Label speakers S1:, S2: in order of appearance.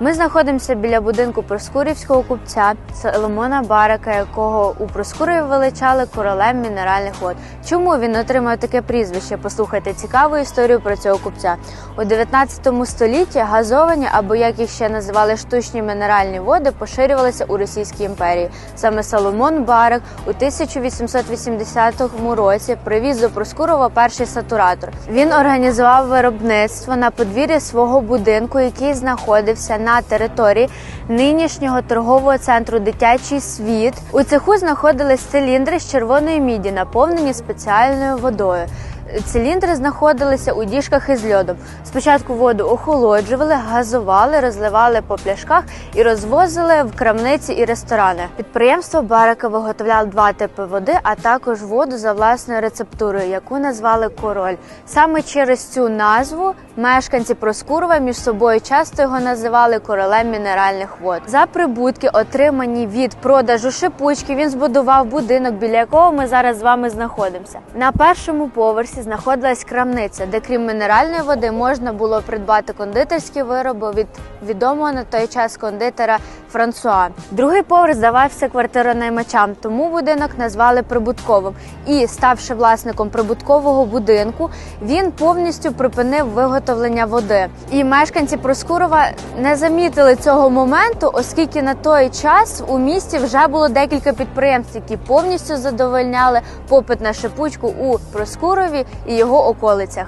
S1: Ми знаходимося біля будинку проскурівського купця Соломона Барака, якого у Проскурові величали королем мінеральних вод. Чому він отримав таке прізвище? Послухайте цікаву історію про цього купця. У 19 столітті газовані, або як їх ще називали штучні мінеральні води, поширювалися у Російській імперії. Саме Соломон Барак у 1880 році привіз до Проскурова перший сатуратор. Він організував виробництво на подвір'ї свого будинку, який знаходився на території нинішнього торгового центру Дитячий світ. У цеху знаходились циліндри з червоної міді, наповнені спеціальною водою. Циліндри знаходилися у діжках із льодом. Спочатку воду охолоджували, газували, розливали по пляшках і розвозили в крамниці і ресторани. Підприємство Барака виготовляло два типи води, а також воду за власною рецептурою, яку назвали король. Саме через цю назву мешканці Проскурова між собою часто його називали королем мінеральних вод. За прибутки, отримані від продажу шипучки, він збудував будинок, біля якого ми зараз з вами знаходимося. На першому поверсі знаходилась крамниця, де крім мінеральної води можна було придбати кондитерські вироби від відомого на той час кондитера Франсуа. Другий поверх здавався квартиронаймачам, тому будинок назвали прибутковим. І, ставши власником прибуткового будинку, він повністю припинив виготовлення води. І мешканці Проскурова не замітили цього моменту, оскільки на той час у місті вже було декілька підприємств, які повністю задовольняли попит на шипучку у Проскурові і його околицях.